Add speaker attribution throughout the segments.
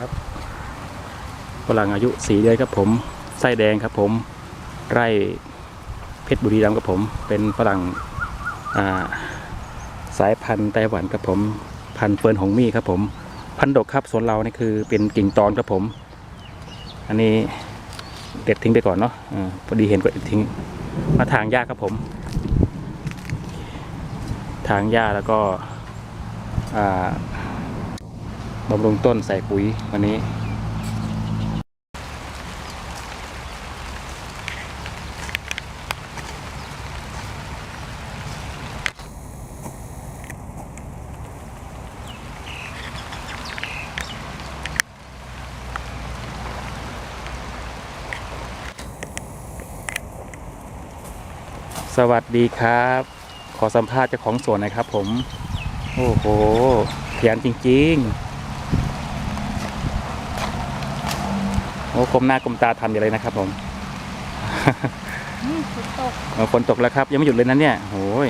Speaker 1: ครับฝรั่งอายุสี่เดือนครับผมไส้แดงครับผมไร่เพชรบุรีรัมย์ครับผม เป็นฝรั่งาสายพันธุ์ไต้หวันครับผม พันธุ์เฟิร์นหงมี่ครับผม พันธุ์ดกครับส่วนเรานี่คือเป็นกิ่งตอนครับผม อันนี้เด็ดทิ้งไปก่อนเนาะอพอดีเห็นก็เด็ดทิ้ง มาทางหญ้าครับผม ทางหญ้าแล้วก็อ่า บำรุงต้นใส่ปุ๋ยวันนี้ สวัสดีครับ ขอสัมภาษณ์เจ้าของสวนน่อยครับผม โอ้โหขยันจริง ๆ อ้กลมหน้ากลมตาทำอยู่เลยนะครับ ผม
Speaker 2: อืมฝนตก
Speaker 1: เออฝนตกแล้วครับ ยังไม่หยุดเลยนะเนี่ยโอ้ย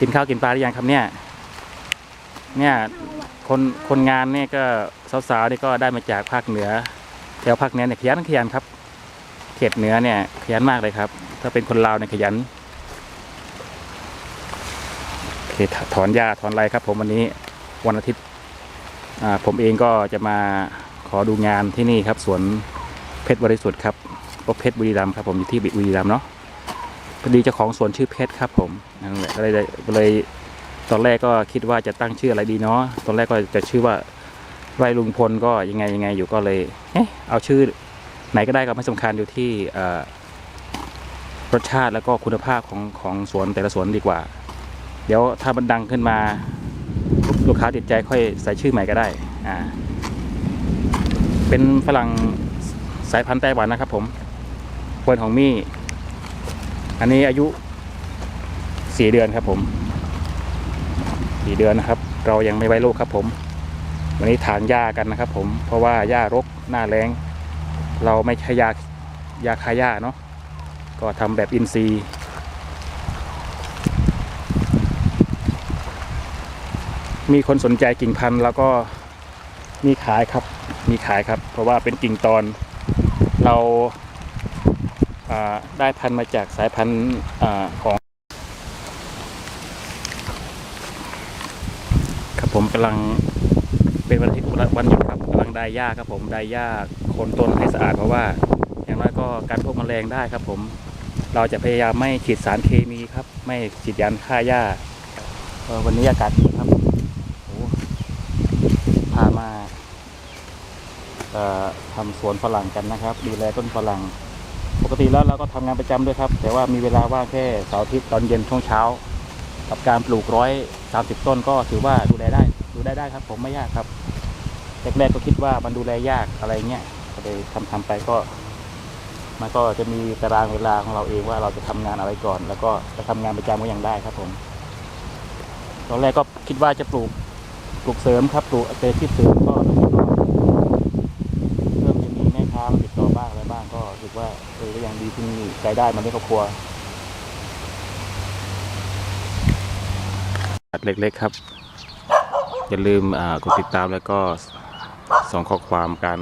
Speaker 1: กินข้าวกินปลาหรือยังครับเนี่ย เนี่ยคนคนงานเนี่ยก็สาวๆนี่ก็ได้มาจากภาคเหนือ แถวภาคเหนือเนี่ยขยันขยันครับ เขตเหนือเนี่ยขยันมากเลยครับ ถ้าเป็นคนลาวเนี่ยขยันโอเคถถอนหญ้าถอนไรครับ ผมวันนี้วันอาทิตย์อ่าผมเองก็จะมาข อดูงานที่นี่ครับสวนเพชรบริสุทธิ์ครับก็เพชรบุรีรัมย์ครับผมอยู่ที่บุรีรัมย์เนาะพอดีเจ้าของสวนชื่อเพชรครับผมนั่นแหละก็เลยเลยตอนแรกก็คิดว่าจะตั้งชื่ออะไรดีเนาะตอนแรกก็จะชื่อว่าไรลุงพลก็ยังไงยังไงอยู่ก็เลยเอ๊ะเอาชื่อไหนก็ได้ครับไม่สำคัญอยู่ที่รสชาติแล้วก็คุณภาพของของสวนแต่ละสวนดีกว่า เดี๋ยวถ้ามันดังขึ้นมาลูกค้าติดใจค่อยใส่ชื่อใหม่ก็ได้อ่า เป็นฝรั่งสายพันธุ์ไต้หวันนะครับ ผมควนของมี่ อันนี้อายุสี่เดือนครับผมสี่เดือนนะครับ เรายังไม่ไว้ลูกครับ ผม วันนี้ถางหญ้ากันนะครับ ผมเพราะว่าหญ้ารกหน้าแรงเราไม่ใช้ยายาคาย่าเนาะก็ทำแบบอินทรีย์มีคนสนใจกิ่งพันธุ์แล้วก็มีขายครับ มีขายครับ เพราะว่าเป็นกิ่งตอนเราาได้พันธุ์มาจากสายพันธุ์ของครับผมกำลังเป็นวันที่วันหยุดครับกำลังได้หญ้าครับผมได้หญ้าโคนต้นให้สะอาดเพราะว่า อย่างน้อยก็การพวกแมลงได้ครับผม เราจะพยายามไม่ฉีดสารเคมีครับ ไม่ฉีดยาฆ่าหญ้าวันนี้อากาศดีครับโอ้พามา เอ่อทำสวนฝรั่งกันนะครับ ดูแลต้นฝรั่ง ปกติแล้วเราก็ทำงานประจำด้วยครับ แต่ว่ามีเวลาว่างแค่เสาร์อาทิตย์ตอนเย็นช่วงเช้า กับการปลูกร้อยสามสิบต้นก็ถือว่าดูแลได้ดูได้ได้ครับ ผมไม่ยากครับแรกๆก็คิดว่ามันดูแลยากอะไรเงี้ยก็เลยทำทำไปก็มันก็จะมีตารางเวลาของเราเองว่าเราจะทำงานอะไรก่อน แล้วก็จะทำงานประจำก็ยังได้ครับผมตอนแรกก็คิดว่าจะปลูกปลูกเสริมครับปลูกเตที่เสริมก็ สึกว่าเออก็ยังดีที่มีรายได้มาเลี้ยงครอบครัวเล็กๆครับ อย่าลืมกดติดตามแล้วก็ส่งข้อความการ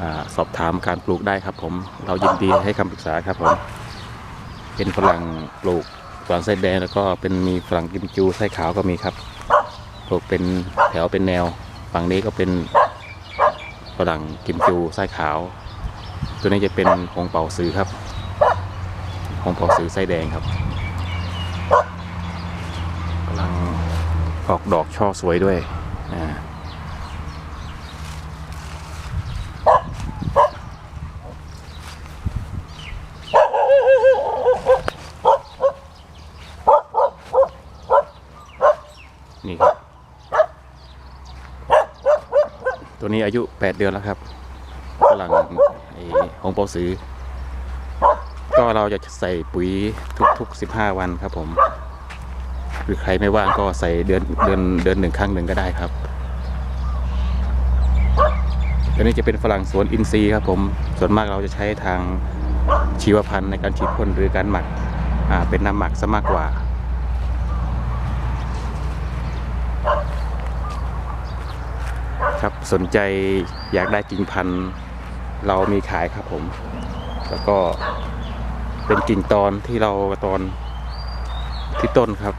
Speaker 1: อสอบถามการปลูกได้ครับผม เรายินดีให้คำปรึกษาครับผม เป็นฝรั่งปลูกฝรั่งไส้แดงแล้วก็เป็นมีฝรั่งกิมจูไส้ขาวก็มีครับ ปลูกเป็นแถวเป็นแนว ฝั่งนี้ก็เป็นฝรั่งกิมจูไส้ขาว ตัวนี้จะเป็นหงเป่าซื้อครับหงเป่าซื้อไส้แดงครับกำลังออกดอกช่อสวยด้วยอ่านี่ครับ ตัวนี้อายุ 8 เดือนแล้วครับฝรั่ง หงเปาสือ ก็เราจะใส่ปุ๋ยทุกๆ 15 วันครับผม หรือใครไม่ว่างก็ใส่เดือนเดือนเดือนหนึ่งครั้งหนึ่งก็ได้ครับตัวนี้จะเป็นฝรั่งสวนอินทรีย์ครับผม ส่วนมากเราจะใช้ทางชีวพันธุ์ในการฉีดพ่นหรือการหมักเป็นน้ำหมักซะมากกว่าครครับสนใจอยากได้กิ่งพันธุ์ เรามีขายครับผม แล้วก็เป็นกิ่งตอนที่เราตอนที่ต้นครับ